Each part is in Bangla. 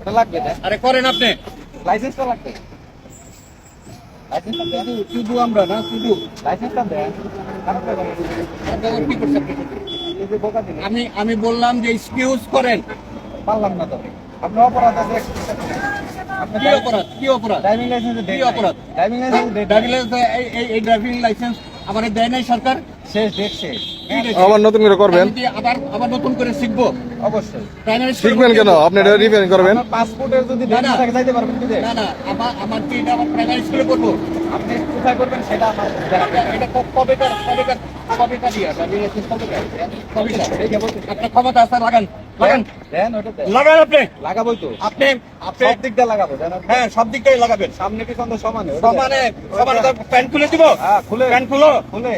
ওটা লাগবে আরে করেন আপনি। লাইসেন্সটা লাগবে। শুধু আমরা না শুধু লাইসেন্সটা দেন। খারাপ লাগে না। আপনার কি আপনি? আমি আমি বললাম যে এক্সকিউজ করেন। পারলাম না তো। আপনার অপরাধ আছে। কি অপরাধ? কি অপরাধ? ড্রাইভিং লাইসেন্স কি অপরাধ? ড্রাইভিং লাইসেন্স ড্রাইভিং লাইসেন্স এই ড্রাইভিং লাইসেন্স আমার দেয় নাই সরকার? শেষ ডেট শেষ? আবার নতুন করে করবেন? আবার আবার নতুন করে শিখব? অবশ্যই। শিখবেন কেন? আপনি এটা রিপেয়ারিং করবেন। পাসপোর্টের যদি না। থাকে যাইতে পারবেন কি না না আমার আমার কি এটা আবার প্রাইমারি স্কুলে পড়ব আপনি কোথায় করবেন সেটা আমার এটা- এটা ক- কবেকার কবেকার কবেকার ইয়ে? ড্রাইভিং লাইসেন্স কবেকার কবেকার দেখে বলতে আপনার ক্ষমতা আছে লাগান। লাগান। দেন ওটা দেন। লাগান আপনি। লাগাবোই তো। আপনি আপনি সব দিক দিয়ে লাগাবো জানেন হ্যাঁ সব দিক দিয়ে লাগাবেন। সামনে পিছন সমানে? সমানে সমানে প্যান্ট খুলে দিব। হ্যাঁ খুলে। প্যান্ট খুলো। খুলে।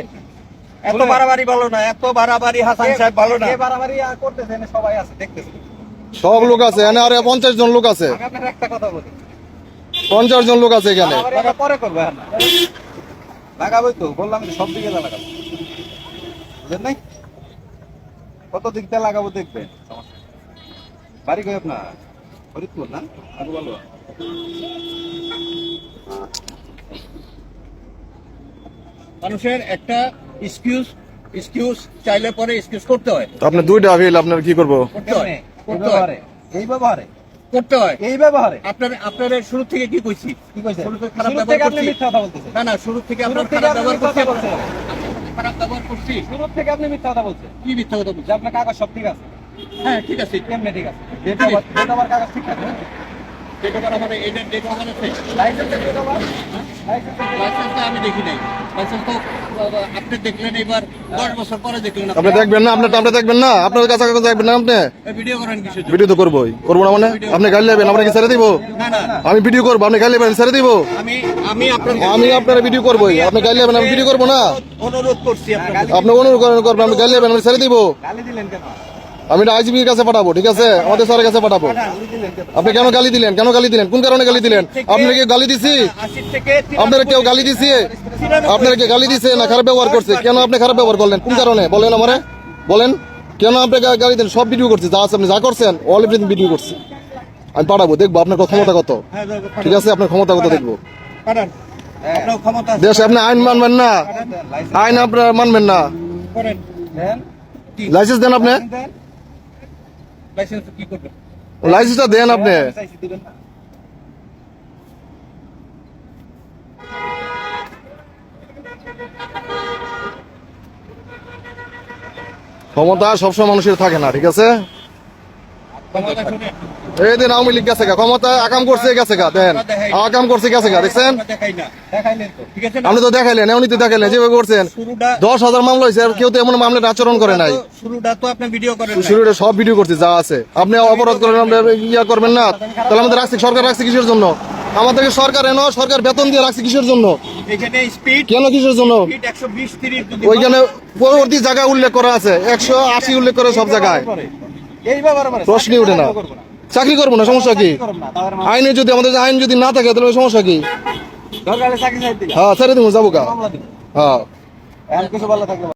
এত বাড়াবাড়ি ভালো না এত বাড়াবাড়ি হাসান সাহেব ভালো না। বাড়াবাড়ি আর করতেছে এনে সবাই আছে দেখতেছে। সব লোক আছে এখানে আরে পঞ্চাশ জন লোক আছে। আপনার একটা কথা বলি। পঞ্চাশ জন লোক আছে এখানে। পরে করব এখন তো বললাম যে সব দিকে লাগাবো। বুঝলেন নাই? কত দিক দিয়ে লাগাবো দেখবেন। বাড়ি কই আপনার? ফরিদপুর না? আরও ভালো মানুষের একটা এক্সকিউজ এক্সকিউজ চাইলে পরে এক্সকিউজ করতে হয়। আপনি দুইটা আপিল আপনার কি করব? করতে হয় করতে হয়। এই ব্যবহারে। করতে হয়। এই ব্যবহারে। আপনার আপনার শুরু থেকে কি কইছি? কি কইছে? শুরু থেকে খারাপ ব্যবহার আপনি করছি। মিথ্যা কথা বলতেছেন। না না শুরু থেকে শুরু খারাপ ব্যবহার করছি। বলছেন। খারাপ ব্যবহার করছি। শুরু থেকে আপনি মিথ্যা কথা বলছেন। কি মিথ্যা কথা বলছি? যে আপনার কাগজ সব ঠিক আছে। হ্যাঁ ঠিক আছে। কেমনে ঠিক আছে? ডেট আবার কাগজ ঠিক আছে? ডেট ওভার আমার এটা ডেট আছে লাইসেন্সের ডেট আবার আমি দেখি নাই। লাইসেন্স তো আপনি দেখলেন এবার দশ বছর পরে দেখলেন আপনি দেখবেন না আপনার আপনি দেখবেন না। আপনার কাছে কাছে দেখবেন না আপনি? ভিডিও করেন কিছু ভিডিও তো করবোই। করব না মানে? আপনি গাড়ি নেবেন আপনাকে ছেড়ে দিব? না না আমি ভিডিও করব আপনি গাড়ি নেবেন ছেড়ে দিব? আমি আমি আপনার আমি আপনার ভিডিও করবোই। আপনি গাড়ি নেবেন আমি ভিডিও করব না? অনুরোধ করছি আপনি অনুরোধ করেন করবেন। আপনি গাড়ি নেবেন আমি ছেড়ে দিব? গালি দিলেন কেন? আমি এটা আইজিবির কাছে পাঠাবো ঠিক আছে? আমাদের স্যারের কাছে পাঠাবো। আপনি কেন গালি দিলেন? কেন গালি দিলেন? কোন কারণে গালি দিলেন? আপনি কি গালি দিছি? আপনারা কেউ গালি দিছে? আপনারা কি গালি দিছে না খারাপ ব্যবহার করছে? কেন আপনি খারাপ ব্যবহার করলেন? কোন কারণে? বলেন আমারে। বলেন কেন আপনি গালি দেন সব ভিডিও করছে যা আছে আপনি যা করছেন অল এভরিথিং ভিডিও করছে। আমি পাঠাবো দেখব আপনার ক্ষমতা কত। ঠিক আছে আপনার ক্ষমতা কত দেখব। আপনার। দেশে আপনি আইন মানবেন না। আইন আপনার মানবেন না। লাইসেন্স দেন আপনি। লাইসেন্স কি করবেন? লাইসেন্সটা দেন আপনি। ক্ষমতা সবসময় মানুষের থাকে না ঠিক আছে? এই দিন আওয়ামী লীগ গেছে গা ক্ষমতা আকাম করছে গেছে গা আকাম করছে গেছে গা দেখছেন? আপনি তো দেখাইলেন এমনি তো দেখাইলেন যেভাবে করছেন। দশ হাজার মামলা হয়েছে আর কেউ তো এমন মামলাটা আচরণ করে নাই। শুরুটা সব ভিডিও করছে যা আছে। আপনি অপরাধ করেন ইয়া করবেন না। তাহলে আমাদের রাখছি সরকার রাখছে কিসের জন্য? আমাদেরকে সরকার এনো সরকার বেতন দিয়ে রাখছে কিসের জন্য? কেন কিসের জন্য? ওইখানে পরবর্তী জায়গায় উল্লেখ করা আছে একশো আশি উল্লেখ করে সব জায়গায়। প্রশ্নই উঠে না। চাকরি করব না সমস্যা কি? করব না তাহলে আইনে যদি আমাদের আইন যদি না থাকে তাহলে সমস্যা কি? হ্যাঁ ছেড়ে দিব যাব কা হ্যাঁ।